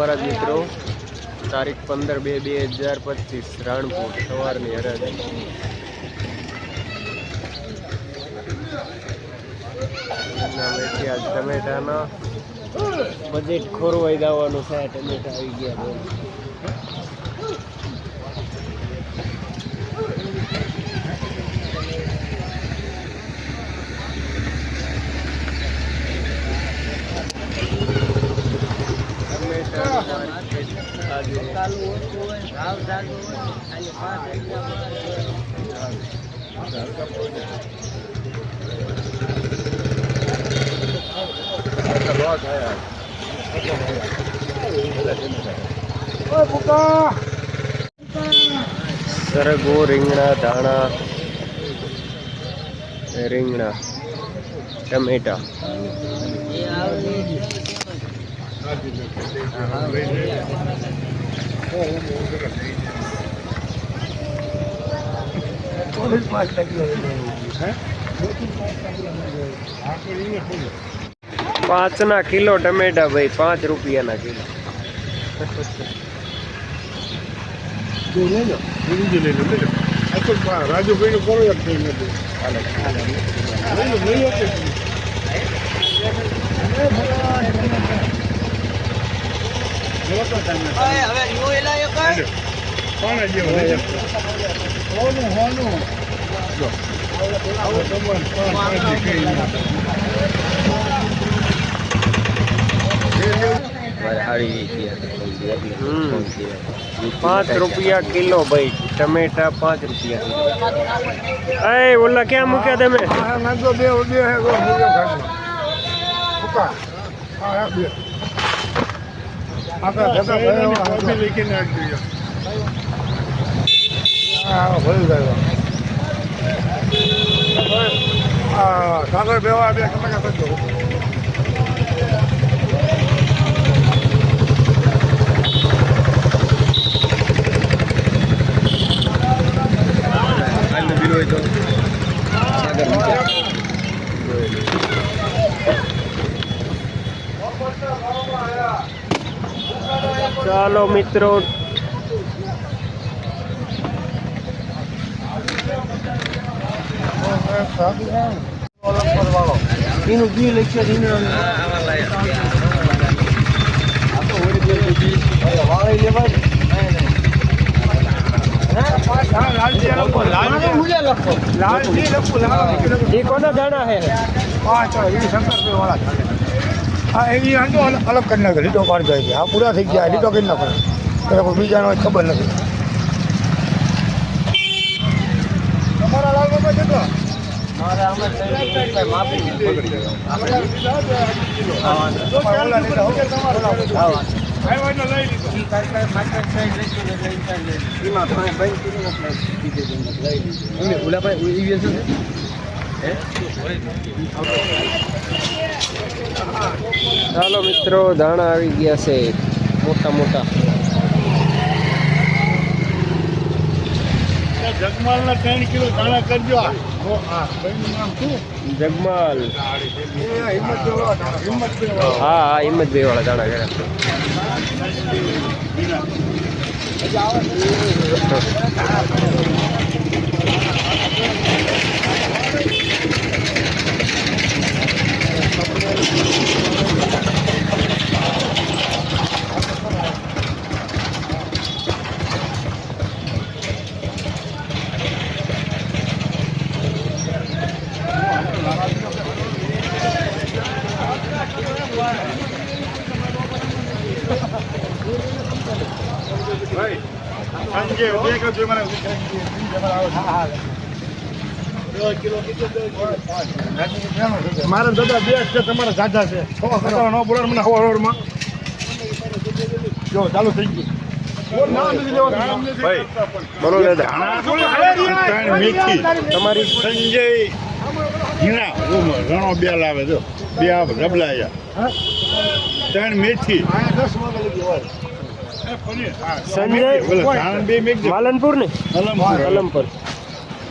મહારાજ મિત્રો. તારીખ પંદર બે બે હજાર પચીસ, રાણપુર, સવારની હરાજી. ટમેટાના. બજેટ ખોરવાઈ જવાનું છે ટમેટા આવી ગયા બોલ સરગવો રીંગણા ધાણા રીંગણા ટમેટા. પાંચના કિલો ટમેટા ભાઈ પાંચ રૂપિયાના કિલો. રાજુભાઈ નું કરો એક થઈ નથી લઈ લો, લઈ લો કે. લેવો તો time નથી. કોણ જેવો લઈ લો. હોનું, હોનું. જો. આવો તમારે પાંચ, પાંચ કઈ હમ. પાંચ રૂપિયા કિલો ભાઈ ટમેટા પાંચ રૂપિયા કિલો એ ઓલા ક્યાં મૂક્યા તમે હા નાખો બે બે હા હા બે આપણા જગા ભાઈ કોફી લીખી નાખજો હા ભરી જાય હા સાગર બેવા બે કલાક થતો ચાલો મિત્રો એનું બી લખ્યા એ કોના દાણા હે પાંચ એ શંકર વાળા હા એ અંડો અલગ કરી નાખે લીટો પાડી જાય છે. આ પૂરા થઈ ગયા લીટો કરી નાખે. એટલે કોઈ બીજાનો ખબર નથી. તમારા લાલ બાબા કેટલો ચાલો મિત્રો ધાણા આવી ગયા છે. મોટા મોટા. જગમાલ ના ત્રણ કિલો દાણા કરજો. જગમાલ. હા હા હિંમતભાઈ વાળા ધાણા કર્યા. સાંજે બે કલાક મને મારા દાદા બે છે તમારા સાચા છે. નો બોલો મને હવા જો ચાલુ થઈ ગયું. તમારી સંજય હીણા. ઘણો બે લાવે જો બે રબલાયા. ત્રણ મેથી. સંજય માલનપુર ને? કલમપુર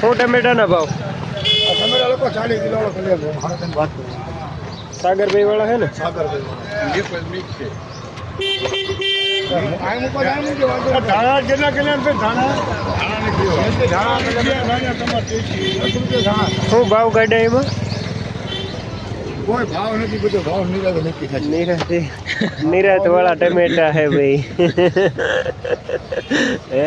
શું ટમેટાના ભાવ. ટમેટા લોકો ચાલીસ કિલો વાત કરું સાગરભાઈ વાળા હે ને. ધાણા કેટલા કેટલા? ધાણા ધાણા. શું ભાવ કાઢ્યા એમાં? કોઈ ભાવ નથી બધો ભાવ નિરાતે નક્કી થાય છે. નિરાત. વાળા ટમેટા હે ભાઈ. હે?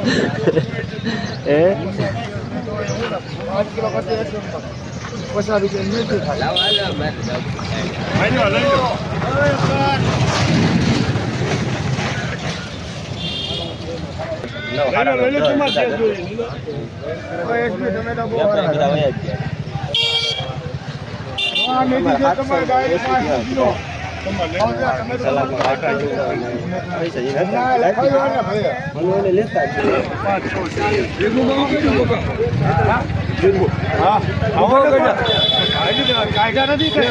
છે તમારે ગાય કાયદા નથી કે?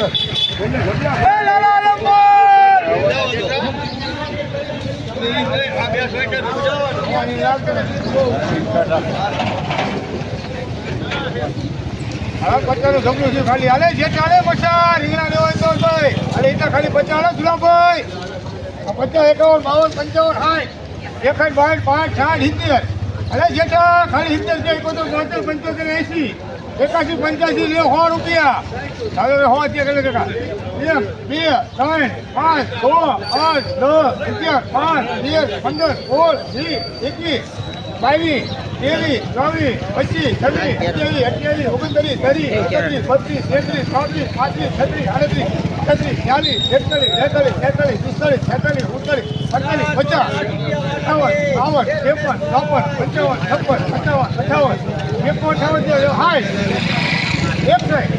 એ પચાસનું ઢગલું છે ખાલી. હાલે, જે ચાલે પચાસ. રીંગણા લેવા હોય તો ભાઈ. હાલે, એટલા ખાલી પચાસ હાલો, પચાસ, એકાવન, બાવન, પંચાવન, સાઠ. એકસઠ, બાસઠ, પાંચ, સાઠ, સિત્તેર. અરે જેઠા ખાલી સિત્તેર છે એકોતેર બોતેર પંચોતેર એસી એકાસી પંચ્યાસી લે સો રૂપિયા હવે સો બે ત્રણ પાંચ છ આઠ દસ અગિયાર પાંચ તેર પંદર સોળ વીસ એકવીસ બાવીસ ત્રેવીસ ચોવીસ પચીસ છવ્વીસ અઠ્યાવીસ અઠ્યાવીસ ઓગણત્રીસ ત્રીસ એકત્રીસ બત્રીસ તેત્રીસ ચોત્રીસ પાંત્રીસ છત્રીસ આડત્રીસ એકત્રીસ ચાલીસ એકતાલીસ બેતાલીસ તેતાલીસ પિસ્તાલીસ છેતાલીસ ઉડતાલીસ અડતાલીસ પચાસ અઠાવન બાવન ત્રેપન ચોપન પંચાવન છપ્પન સત્તાવન અઠાવન એકો અઠાવન હાય એકસઠ બાસઠ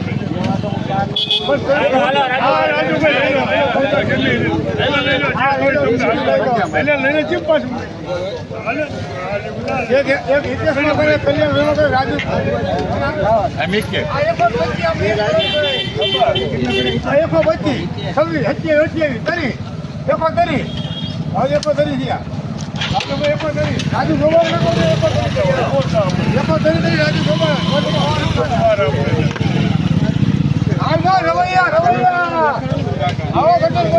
બસ હા, રાજુભાઈ, લઈ લો. હા, લઈ લો, લઈ લો. એક એક ઇતિહાસમાં કરે કલ્યાણ વેલો કરે રાજુ આ એકો પચી આપણે આ એકો પચી છવ્વીસ સત્યાવીસ અઠ્યાવીસ તરી એકો તરી હવે એકો તરી થયા રાજુ ગોબર ને કહો તો એકો તરી એકો તરી તરી રાજુ ગોબર ના રવૈયા રવૈયા!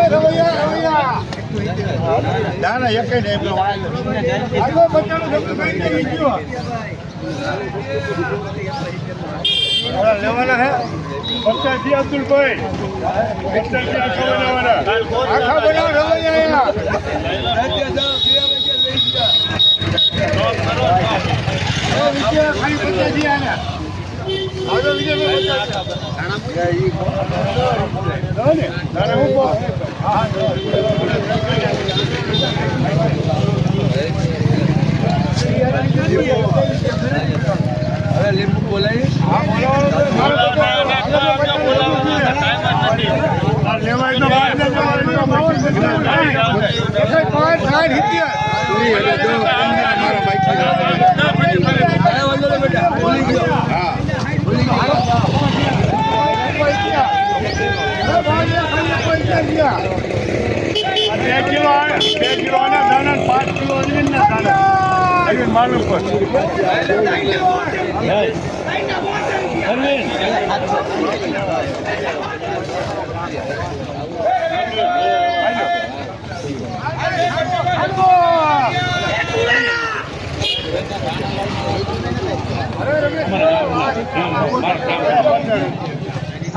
રવૈયા રવૈયા! ના ના એક લેવાના હે? પચાસી અબ્દુલભાઈ આખા બનાવ રવૈયા ખાલી પચાસી આના હવે વિજયભાઈ પચાસી ને તારે હું કહું? હા હવે લીંબુ બોલાય હા બોલાવો તો મારો તો લેવાય તો બહાર ને જવાય તો બાવન પંચાવન સાઠ. એકસો પાંચ સાઠ સિત્તેર. હવે ભાગ્યા ખાલી પંચાવન બે કિલો આ- બે કિલો આના દાણા ને પાંચ કિલો અજમીનના દાણા. અજમીન માલુમ પર.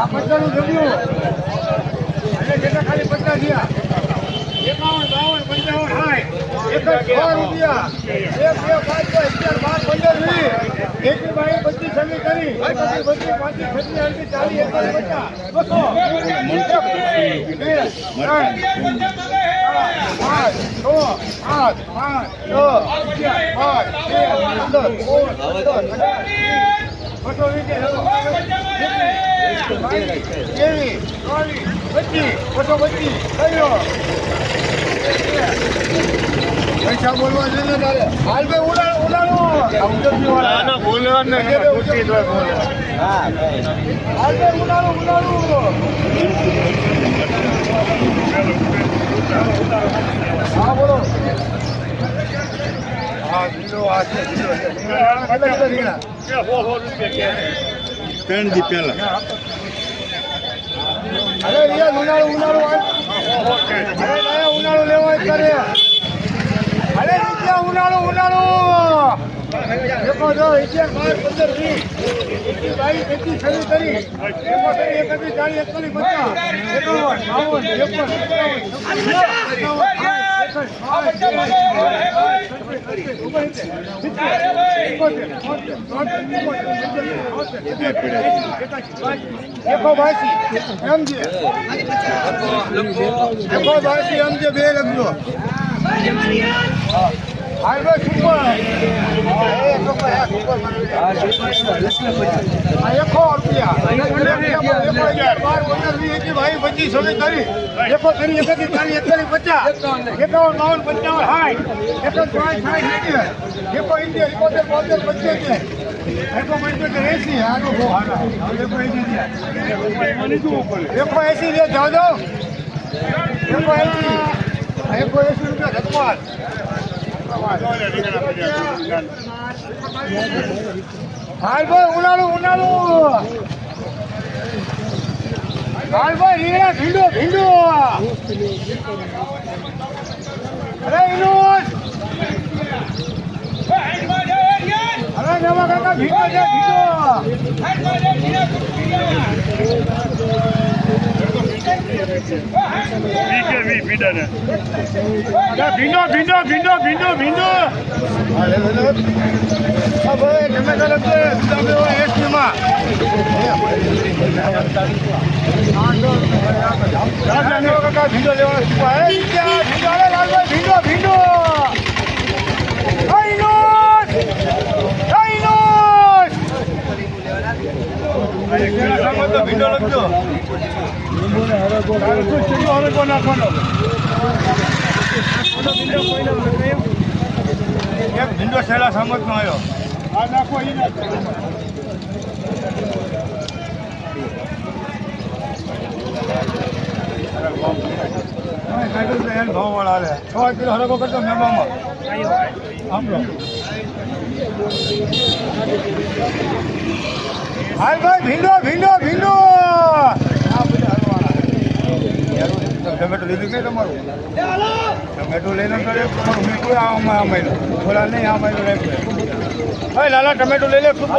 આ પચાસનું જમ્યું. અને જેટલા ખાલી પચાસ ગયા એકાવન બાવન પંચાવન સાઠ એક જ છ રૂપિયા. એક બે પાંચ બાર પંદર વીસ. એકવી બાવીસ પચીસ છવ્વીસ કરી. એકત્રીસ બત્રીસ પાંત્રીસ છત્રીસ અડત્રીસ ચાલીસ એકતાલીસ પચાસ. બસો. એક, બે, પાંચ છ આઠ પાંચ છ અગિયાર બાર તેર પંદર સોળ સત્તર અઢાર બસો વીસ બોલવા હાલ ભાઈ ઉડાડો ઉડાડો. ના, ના, બોલવાનું નહીં, બોલે. હાલ ભાઈ ઉડાડો ઉડાડો હા બોલો હા જીરો આ છે કિલો છે સો સો રૂપિયા કે. ત્રણ દી પહેલા. ઉનાળો લેવા કરે. અરે ઉનાળો ઉનાળો. દેખો જો બાર, પંદર, વીસ. એકવીસ બાવીસ પચીસ. છવ્વીસ કરી એકોતેર ચાલીસ સત્તાવન, એકો બાસી એમ છે એકો બાસી એમ છે બે લખજો પચીસ છવ્વીસ તારીખ એકો ત્રીસ એકત્રીસ ચાલીસ એકતાલીસ પચાસ એકાવન બાવન પંચાવન સાઠ એકો પાંચ સાઠ એકો ઇન્ડિયા એકોતેર બોતેર પંચોતેર એકો પંચોતેર એસી આનો બહુ હારા એકો એસી એકો એસી લે જાઓ જાઓ એસી એકો એસી રૂપિયા ધકવાત હાલ ભાઈ ઉનાળું ઉનાળું. હાલ ભાઈ રીંગણા ભીંડો ભીંડો. અરે ઇનુસ અરે, નવા કાકા ભીંડો ભીંડો. કે વી. અરે ભીંડો ભીંડો ભીંડો ભીંડો ભીંડો ભાઈ તમે કરો લખજો તમે એસટીમાં ભીંડો લેવા શું હે ત્યાં ભીંડો ભીંડો ભીંડો ભીંડો લખજો ભીંડો છેલ્લા સમજનો આવ્યો આ નાખો એ નાખો છ કિલો હરકો કરતો મેબામાં હાલ ભાઈ, ભીંડો ભીંડો ભીંડો ટમેટો લીધું કે તમારું? ટમેટો લઈને તમારું મીઠું આમાં આ મહિનો થોડા નહીં આ મહિનો ભાઈ લાલા ટમેટો લઈ લે ખૂબ.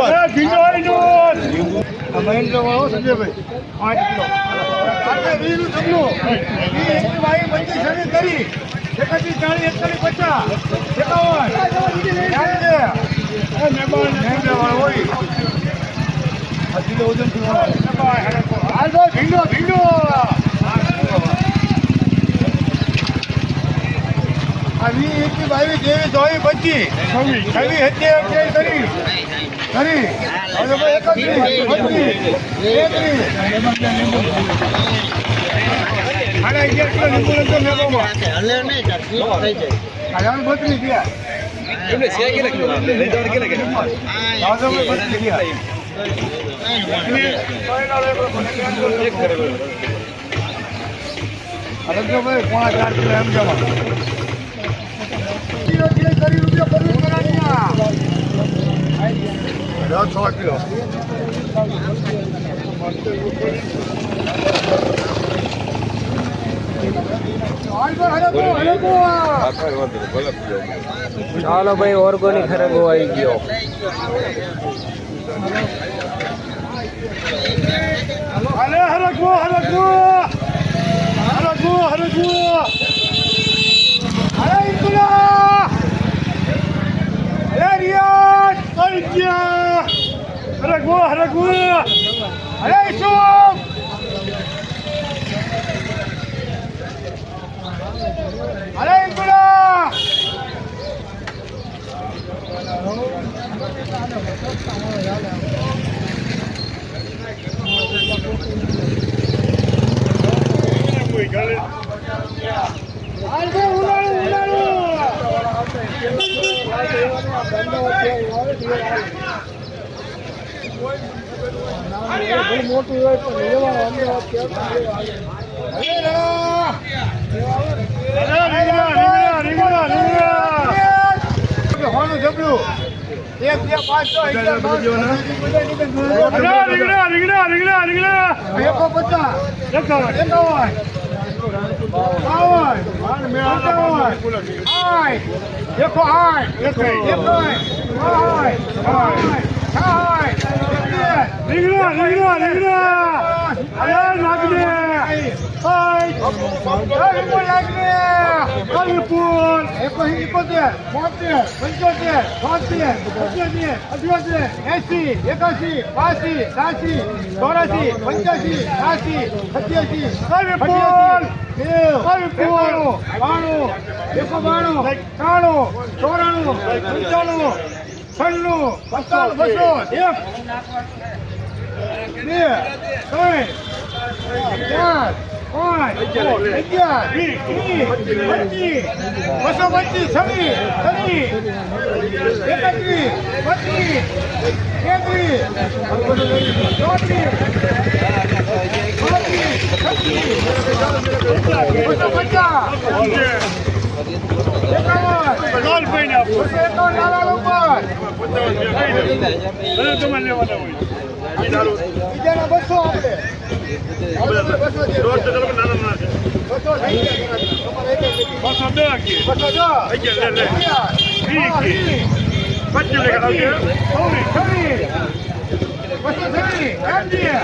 મહેન્દ્ર વાળો સંજયભાઈ. પાંચ કિલો. છવ્વીસ કરી. એકત્રીસ ચાલીસ એકતાલીસ પચાસ. એકાવન. મહેન્દ્ર વાળો હોય. હાલ ભાઈ ભીંડો ભીંડો. આ વી એકવી બાવીસ ત્રેવીસ ચોવીસ પચીસ છવ્વીસ છવ્વીસ સત્યાવીસ અઠ્યાવીસ કરી. કરી હવે ભાઈ એકત્રીસ બત્રીસ તેત્રીસ સાડા અગિયાર કિલો લીંબુ હજાર બત્રીસ રંગભાઈ ચાર કિલો એમ જમા કિલો કિલો ચાલો ભાઈ ઓર્ગોનિક ખરગો આવી ગયો. અરે હરકવો હરકવો હરકવો હરકવો અરે ઇન્દુલા અરે રિયાજ આવી ગયા હરકવો હરકવો અરે ઈસુફ અરે ઇન્દુલા કોઈ હોય અરે રીંગણા રીંગણા રીંગણા. હોનું જબલું એક બે પાંચ છ રીંગણા રીંગણા રીંગણા રીંગણા એકો પચાસ. એકાવન એકાવન. રીંગણા રીંગણા રીંગણા અરે નાગને કલપુર એકોતેર બોતેર પંચોતેર છોતેર સત્યોતેર અઠ્યોતેર એસી એકાસી બાસી ત્યાસી ચોરાસી પંચ્યાસી છ્યાસી સત્યાસી કલપુર એકાણું બાણું એકસો બાણું ત્રાણું ચોરાણું પંચાણું છન્નું પચાસ બસો એક બે ચાર પાંચ અગિયાર પચીસ બસો પચીસ છવ્વીસ છવ્વીસ એકત્રીસ બત્રીસ તેત્રીસ ચોત્રીસ પાંત્રીસ છત્રીસ બસો પચાસ બીજાના બસો બસો છે. રોજ તો તમે નાના નાના છે બસો થઈ ગયા તમારે એક એક એક. બસો દસ કે બસો દસ અગિયાર લે લે અગિયાર, વીસ કે વીસ, પચીસ લે કરાવજો છવ્વીસ, છવ્વીસ. બસો છવ્વીસ, એમજી.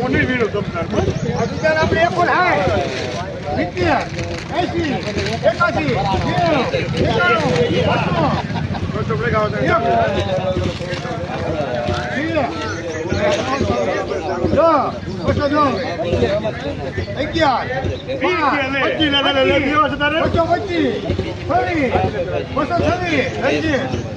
હું નહીં વીણું તમને આ બીજાના આપણે એકોણ સાઠ, સિત્તેર, એંસી, એકાસી, છવ્વીસ, બસો છવ્વીસ.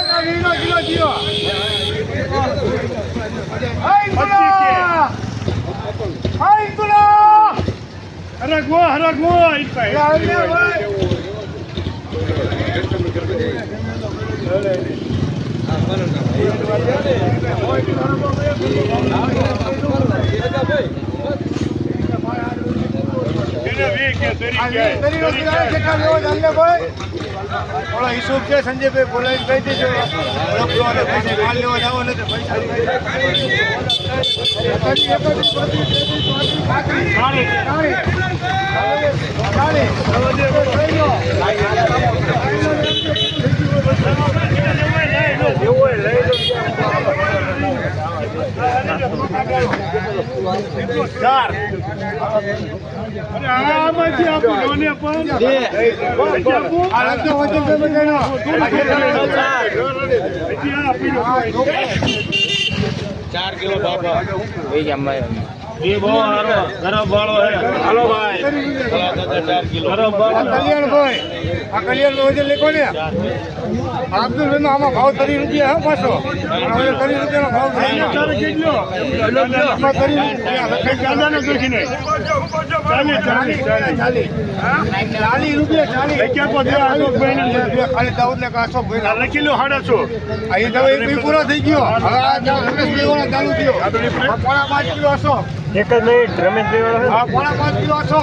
દિયો. હાય વિપુલા! હરગવો હરગવો ભાઈ. વસ્તુ આવે છે, સંજયભાઈ બોલાવીને કહી દેજો. પૈસા માલ લેવા જાવ ને તો પૈસા ચાર કિલો બાબા એ વાળો હે હાલો ભાઈ. ચાર કિલો. ખરાબ આ વજન લીખો ને. અબ્દુલભાઈ આમાં ભાવ તરી રૂપિયા હે પાછો? હવે તરી રૂપિયાનો ભાવ. ચાલે રૂપિયા ભાઈ લખી લો સાડાસો અહીં એ તમે બી પૂરો થઈ ગયો. હવે આ ચાલો થયો. આ પોણા પાંચ કિલો હશો એક જ નહીં રમેશ હા પોણા પાંચ કિલો હશો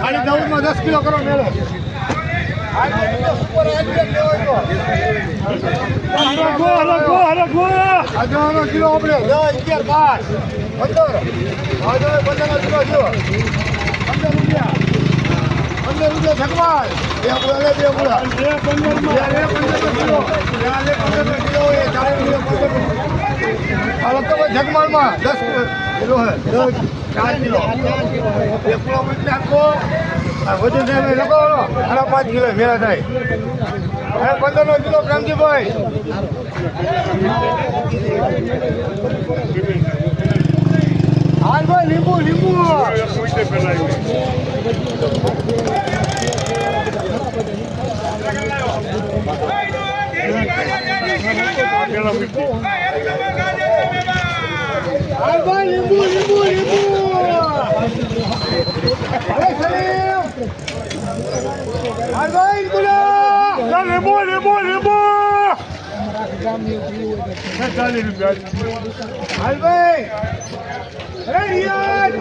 ખાલી દાઉદમાં દસ કિલો કરો મેળો. હાલો ગો હાલો ગો હાલો ગો હજારો કિલો આપણે દસ અગિયાર બાર પંદર હજારો પંદર કિલો જો પંદર રૂપિયા પંદર રૂપિયા છકવાલ બે પૂરા પંદર કિલો ત્યાં લે પંદર કિલો એ ચાલીસ કિલો પંદર લોકો જગમાલમાં દસ કિલો હે ચાર કિલો. એકલો પૂરા એટલે આખો વજન લખો સાડા પાંચ કિલો મેળા થાય. અરે પંદર નો કિલો પ્રેમજીભાઈ. હાલ ભાઈ લીંબુ લીંબુ પૂછે પેલા આવ્યું. પેલા પૂછે. હાલ ભાઈ લીંબુ લીંબુ લીંબુ લીંબુ લેબો લેબો ચાલીસ રૂપિયા હાલ ભાઈ અરે રિયાદ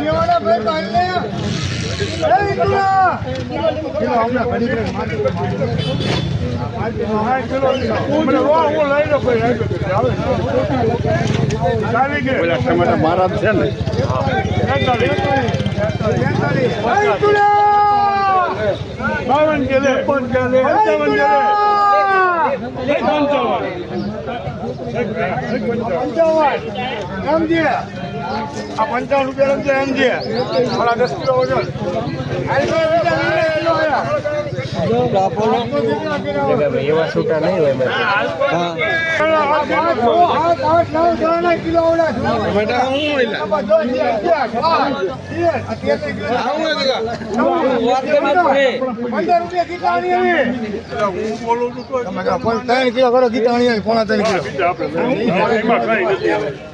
લેવાના ભાઈ કિલો મારી છે ને. બાવન કે લે પંચાવન કે લે પંચાવન પંચાવન. સમજે આ પંચાવન રૂપિયા સમજે સમજે મારા દસ કિલો વજન. એવા છૂટા નહીં હોય. ત્રણ કિલો કરો ગીતાણી પોણા ત્રણ કિલો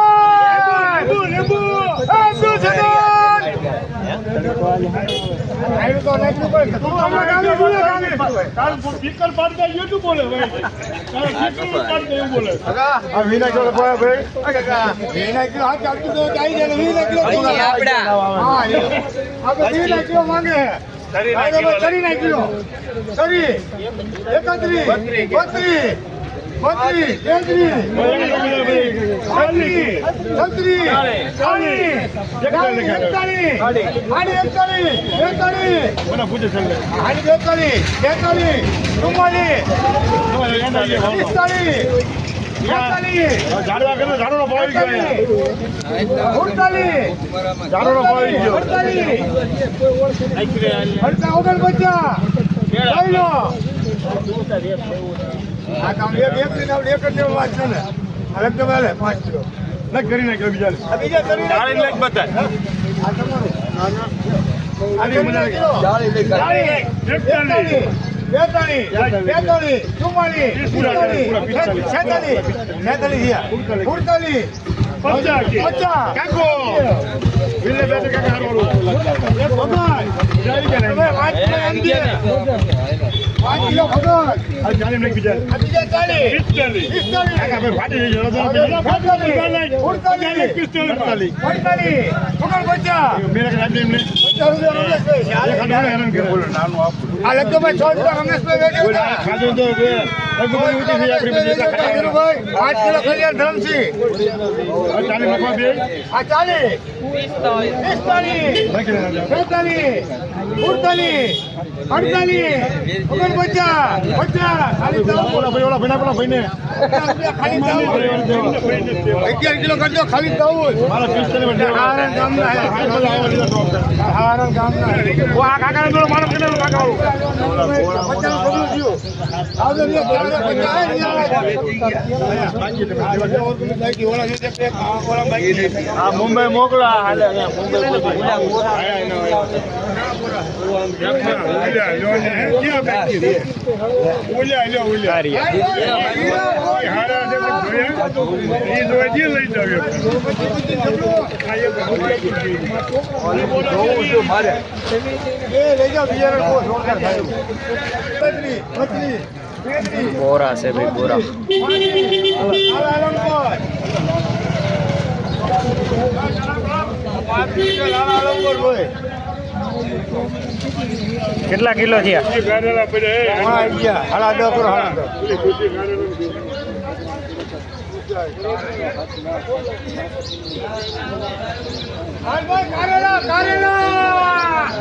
કિલો માંગે શરીરના કિલો શરી એકત્રીસ બત્રીસ બત્રીસ તેત્રીસ છત્રીસ ચાલીસ એકતાલીસ આડી એકતાલીસ બેતાલીસ મને પૂછે છે બેતાલીસ તેતાલીસ ચુમ્માલીસ પિસ્તાલીસ બેતાલીસ ઝાડવા કરે ભાવ આવી ગયો આ કામ એક એક એક જ લેવા વાત છે ને લગભગ હાલે પાંચ કિલો લખ કરી નાખ્યો બીજા આ બીજા કરી. ચાલીસ, છેતાલીસ, છેતાલીસ, પચાસ પાંચ કિલો રમેશભાઈ વેચે છે. ચાલી ના ના ને. અગિયાર કિલો કરજો ખાલી દેવા. હારણ આપણે. હારણ આ કાકાને પેલો મારો કાકા મુંબઈ મોકલા હાલે અહીંયા મુંબઈ બોરા છે ભાઈ બોરા Thank આલમપુર. કેટલા કિલો થયા હા, આઈ ગયા. હાલા દસ કરો, હાલા દસ. હાલ ભાઈ, કારેલા, કારેલા.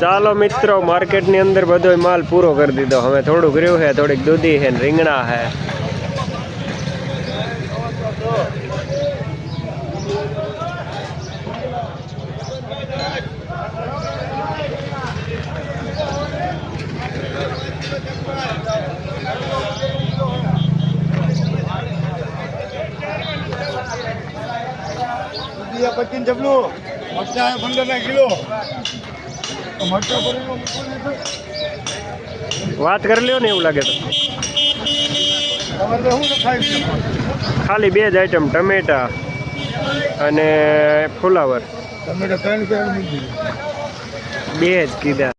ચાલો મિત્રો માર્કેટની અંદર બધો માલ પૂરો કરી દીધો હવે થોડુંક રહ્યું છે થોડીક દૂધી છે ને રીંગણા છે મરચા કિલો. વાત કરી લ્યો ને એવું લાગે તો. ખાલી બે જ આઈટમ ટમેટા અને ફુલાવર. ત્રણ બે જ કીધા.